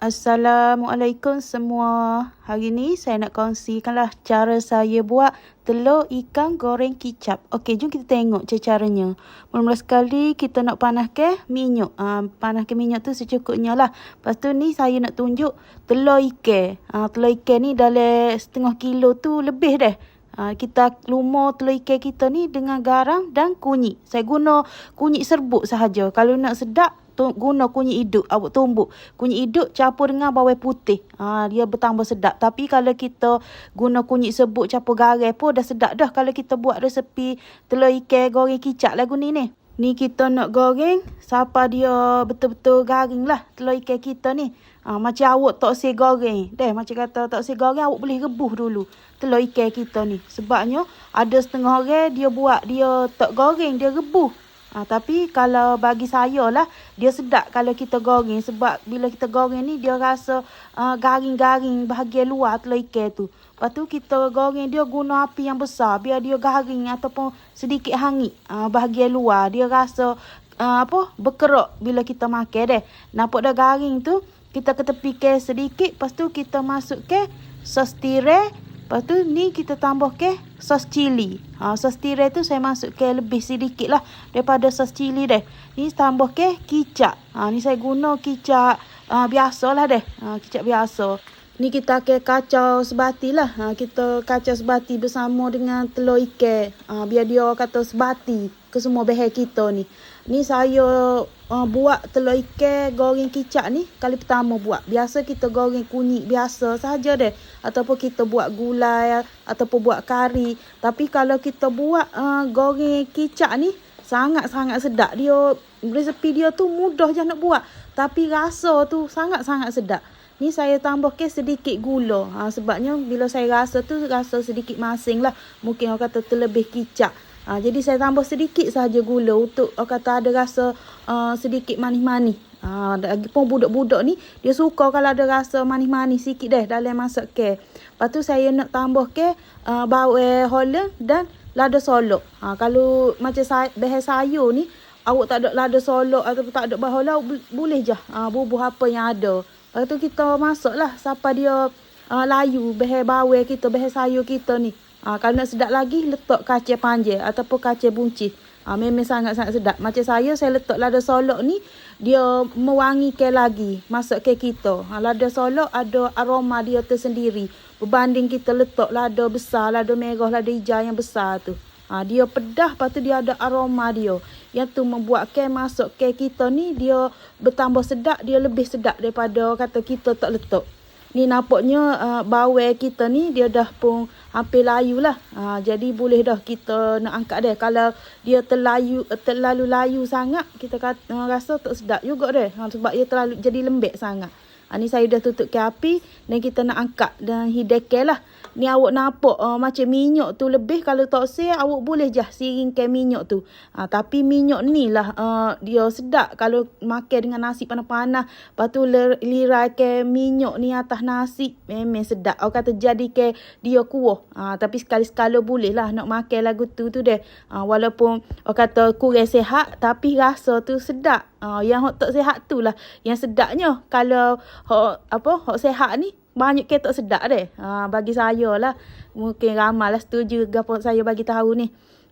Assalamualaikum semua. Hari ni saya nak kongsikanlah cara saya buat telur ikan goreng kicap. Okey, jom kita tengok caranya. Mula-mula sekali kita nak panaskan minyak. Ha, panaskan minyak tu secukupnya lah. Lepas tu ni saya nak tunjuk telur ikan. Ha, telur ikan ni dalam setengah kilo tu lebih dah. Ha, kita lumur telur ikan kita ni dengan garam dan kunyit. Saya guna kunyit serbuk sahaja. Kalau nak sedap, guna kunyit hidup awak tumbuk. Kunyit hidup campur dengan bawang putih. Ha, dia bertambah sedap. Tapi kalau kita guna kunyit sebut campur garam pun dah sedap dah kalau kita buat resepi telur ikan goreng kicap lagu ni ni. Ni kita nak goreng siapa dia betul-betul garing lah telur ikan kita ni. Ha, macam awak tak si goreng. Deh macam kata tak si goreng awak boleh rebuh dulu telur ikan kita ni. Sebabnya ada setengah orang dia buat dia tak goreng dia rebuh Ha, tapi kalau bagi saya lah, dia sedap kalau kita goreng. Sebab bila kita goreng ni, dia rasa uh, garing-garing bahagian luar telur ikan tu. Lepas tu kita goreng dia guna api yang besar. Biar dia garing ataupun sedikit hangit uh, bahagian luar. Dia rasa uh, apa berkerok bila kita makan deh. Nampak dah garing tu, kita ketepikan sedikit. Lepas tu kita masuk ke sos tirai. Lepas tu ni kita tambah ke sos cili. Ha, sos tirai tu saya masuk ke lebih sedikit lah daripada sos cili deh. Ni tambah ke kicap. Ha, ni saya guna kicap uh, biasa lah deh. Ha, kicap biasa. Ni kita ke kacau sebati lah. Ha, kita kacau sebati bersama dengan telur ikan. Ha, biar dia kata sebati ke semua bahan kita ni. Ni saya uh, buat telur ikan goreng kicap ni kali pertama buat. Biasa kita goreng kunyit biasa saja deh. Ataupun kita buat gulai ataupun buat kari. Tapi kalau kita buat uh, goreng kicap ni sangat-sangat sedap. Dia resepi dia tu mudah je nak buat. Tapi rasa tu sangat-sangat sedap. Ni saya tambah ke sedikit gula. Ha, sebabnya bila saya rasa tu rasa sedikit masing lah. Mungkin orang kata terlebih kicap. Ha, jadi saya tambah sedikit saja gula untuk orang kata ada rasa uh, sedikit manis-manis. Ha, lagi pun budak-budak ni dia suka kalau ada rasa manis-manis sikit deh dalam masak ke. Lepas tu saya nak tambah ke uh, bawang holland dan lada solok. Ha, kalau macam saya, bahan sayur ni awak tak ada lada solok atau tak ada bawang holland boleh je uh, bubuh apa yang ada. Lepas tu kita masuklah siapa dia uh, layu bahan bawang kita, bahan sayur kita ni. Ha, kalau nak sedap lagi, letak kacang panjang ataupun kacang buncis. Ha, memang sangat-sangat sedap. Macam saya, saya letak lada solok ni, dia mewangikan lagi masuk ke kita. Ha, lada solok ada aroma dia tersendiri. Berbanding kita letak lada besar, lada merah, lada hijau yang besar tu. Ha, dia pedah, lepas tu dia ada aroma dia. Yang tu membuatkan masuk ke kita ni, dia bertambah sedap, dia lebih sedap daripada kata kita tak letak. Ni nampaknya uh, bawang kita ni dia dah pun hampir layu lah. Uh, jadi boleh dah kita nak angkat dia. Kalau dia terlayu, terlalu layu sangat, kita kata, uh, rasa tak sedap juga dia. Uh, sebab dia terlalu jadi lembek sangat. Ha, ni saya dah tutup ke api dan kita nak angkat dan hidekel lah. Ni awak nampak uh, macam minyak tu lebih. Kalau tak say, awak boleh je siringkan minyak tu. Ha, tapi minyak ni lah uh, dia sedap kalau makan dengan nasi panas-panas. Lepas tu lirai ke minyak ni atas nasi. Memang sedap. Awak kata jadi ke dia kuah. Ha, tapi sekali-sekala boleh lah nak makan lagu tu tu deh. Ha, walaupun awak kata kurang sehat tapi rasa tu sedap. Uh, yang hok tak sehat tu lah. Yang sedapnya kalau hok apa hok sehat ni banyak ke tak sedap deh. Uh, bagi saya lah. Mungkin ramai lah setuju gapo saya bagi tahu ni.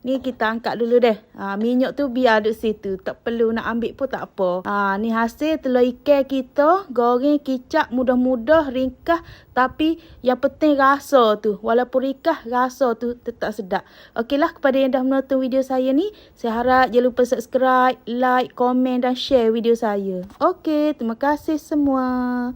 Ni kita angkat dulu deh. Ha, minyak tu biar ada situ. Tak perlu nak ambil pun tak apa. Ha, ni hasil telur ikan kita. Goreng kicap mudah-mudah ringkas. Tapi yang penting rasa tu. Walaupun ringkas rasa tu tetap sedap. Okeylah kepada yang dah menonton video saya ni. Saya harap jangan lupa subscribe, like, komen dan share video saya. Okey terima kasih semua.